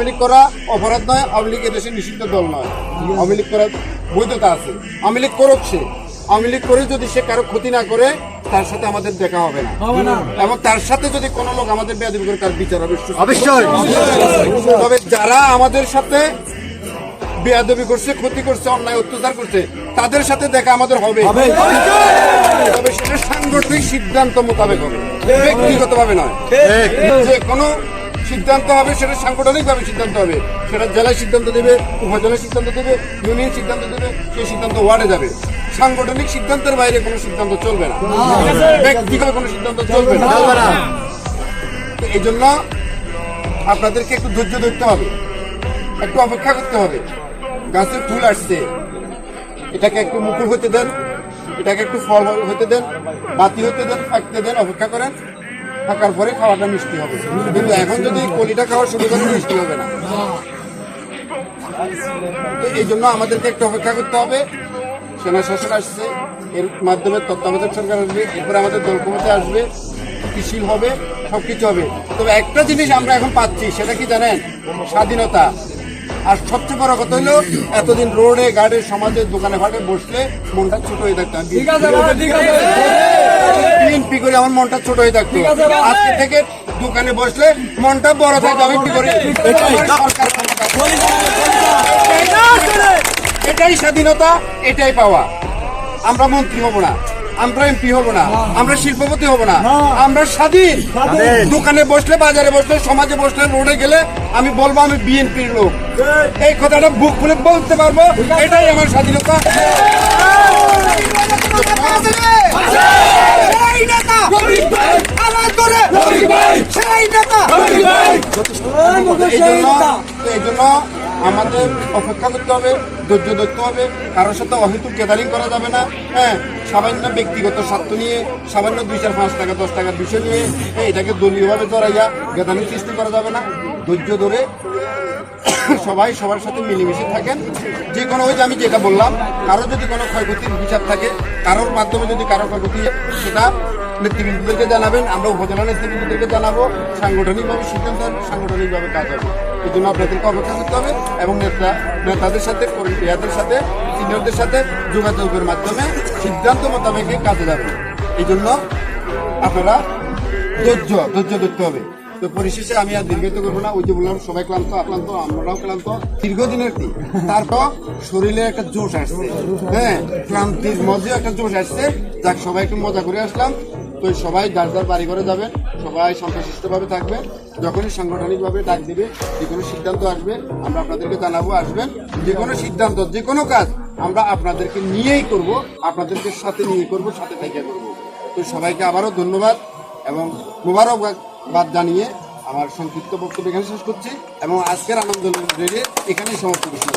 আওয়ামী লীগ করা অপরাধ নয় আওয়ামী লীগ এদেশের নিষিদ্ধ দল নয়। আওয়ামী লীগ করার বৈধতা আছে। আওয়ামী লীগ করুক সে। আওয়ামী লীগ করে যদি সে কারও ক্ষতি না করে তার সাথে আমাদের দেখা হবে না। এবং তার সাথে যদি কোনো লোক আমাদের বেয়াদবি করে তার বিচার হবে অবশ্যই। তবে যারা আমাদের সাথে বেয়াদবি করছে ক্ষতি করছে অন্যায় অত্যাচার করছে তাদের সাথে দেখা আমাদের হবে। তবে সেটা সাংগঠনিক সিদ্ধান্ত মোতাবেক হবে। ব্যক্তিগত ভাবে নয়। যে কোনো সিদ্ধান্ত হবে সেটা সাংগঠনিকভাবে সিদ্ধান্ত হবে। সেটা জেলায় সিদ্ধান্ত দেবে উপজেলায় সিদ্ধান্ত দেবে ইউনিয়ন সিদ্ধান্ত দেবে সেই সিদ্ধান্ত ওয়ার্ডে যাবে। সাংগঠনিক সিদ্ধান্তের বাইরে কোনো সিদ্ধান্ত চলবে না। ব্যক্তিগত কোনো সিদ্ধান্ত চলবে না। এই জন্য আপনাদেরকে একটু ধৈর্য ধরতে হবে। একটু অপেক্ষা করতে হবে। গাছে ফুল আসছে। এটাকে একটু মুকুল হতে দেন এটাকে একটু ফল হতে দেন বাতি হতে দেন পাকতে দেন অপেক্ষা করেন। থাকার পরে খাওয়াটা মিষ্টি হবে। কিন্তু এখন যদি কলিটা খাওয়ার শুরু করেন মিষ্টি হবে না। এই জন্য আমাদেরকে একটু অপেক্ষা করতে হবে। সেনা শাসন আসছে। এর মাধ্যমে তত্ত্বাবধায়ক সরকার আসবে। এরপরে আমাদের দল আসবে। স্থিতিশীল হবে সব কিছু হবে। তবে একটা জিনিস আমরা এখন পাচ্ছি, সেটা কি জানেন? স্বাধীনতা। আর সবচেয়ে বড় কথা হলো, এতদিন রোডে গাড়ি সমাজে দোকানে ফাটে বসলে মনটা ছোট হয়ে থাকতাম করে আমার মনটা ছোট হয়ে থাকতো। আজকে থেকে দোকানে বসলে মনটা বড় থাকবে আমি কি করি। এটাই স্বাধীনতা এটাই পাওয়া। আমরা মন্ত্রী হব না আমরা এমপি হব না আমরা শিল্পপতি হব না আমরা স্বাধীন। দোকানে বসলে বাজারে বসলে সমাজে বসলে রোডে গেলে আমি বলব আমি বিএনপির লোক। এই কথাটা বুক খুলে বলতে পারব এটাই আমার স্বাধীনতা। সেই নেতা। আমার করে সেই নেতা। এই জন্য আমাদের অপেক্ষা করতে হবে ধৈর্য ধরতে হবে। কারোর সাথে অহেতুক গ্যাদারিং করা যাবে না। হ্যাঁ সামান্য ব্যক্তিগত স্বার্থ নিয়ে সামান্য দুই চার পাঁচ টাকা দশ টাকার বিষয় নিয়ে হ্যাঁ, এটাকে দলীয়ভাবে জড়াইয়া গ্যাদারিং সৃষ্টি করা যাবে না। ধৈর্য ধরে সবাই সবার সাথে মিলেমিশে থাকেন। যে কোনো ওই যে আমি যেটা বললাম কারও যদি কোনো ক্ষয়ক্ষতির হিসাব থাকে কারোর মাধ্যমে যদি কারও ক্ষয়ক্ষতি সেটা নেতৃবৃন্দদেরকে জানাবেন, আমরা উপজেলা নেতৃবৃন্দদেরকে জানাব সাংগঠনিকভাবে সিদ্ধান্ত হবে সাংগঠনিকভাবে কাজ হবে। এই জন্য আপনাদেরকে অপেক্ষা করতে হবে এবং নেতা, নেতাদের সাথে, কর্মীদের সাথে, সিনিয়রদের সাথে যোগাযোগের মাধ্যমে সিদ্ধান্ত মোতাবেক কাজে যাবে। এই জন্য আপনারা ধৈর্য ধৈর্য ধরতে হবে। তো পরিশেষে আমি আর দীর্ঘায়িত করব না। ওই যে বললাম, সবাই ক্লান্ত আক্লান্ত আমরাও ক্লান্ত। দীর্ঘদিনের কি? তারপর শরীরে একটা জোশ আসছে। হ্যাঁ ক্লান্তির মধ্যে একটা জোশ আসছে। যাক, সবাই একটু মজা করে আসলাম। তো সবাই যার যার বাড়ি ঘরে যাবেন, সবাই শান্তশিষ্টভাবে থাকবে। যখনই সাংগঠনিকভাবে ডাক দিবে, যে কোনো সিদ্ধান্ত আসবে, আমরা আপনাদেরকে জানাব, আসবেন। যে কোনো সিদ্ধান্ত, যে কোনো কাজ আমরা আপনাদেরকে নিয়েই করব, আপনাদেরকে সাথে নিয়ে করব, সাথে থেকে করব। তো সবাইকে আবারও ধন্যবাদ এবং মুবারকবাদ জানিয়ে আমার সংক্ষিপ্ত বক্তব্য এখানে শেষ করছি এবং আজকের আনন্দ রেডিও এখানেই সমাপ্ত করছি।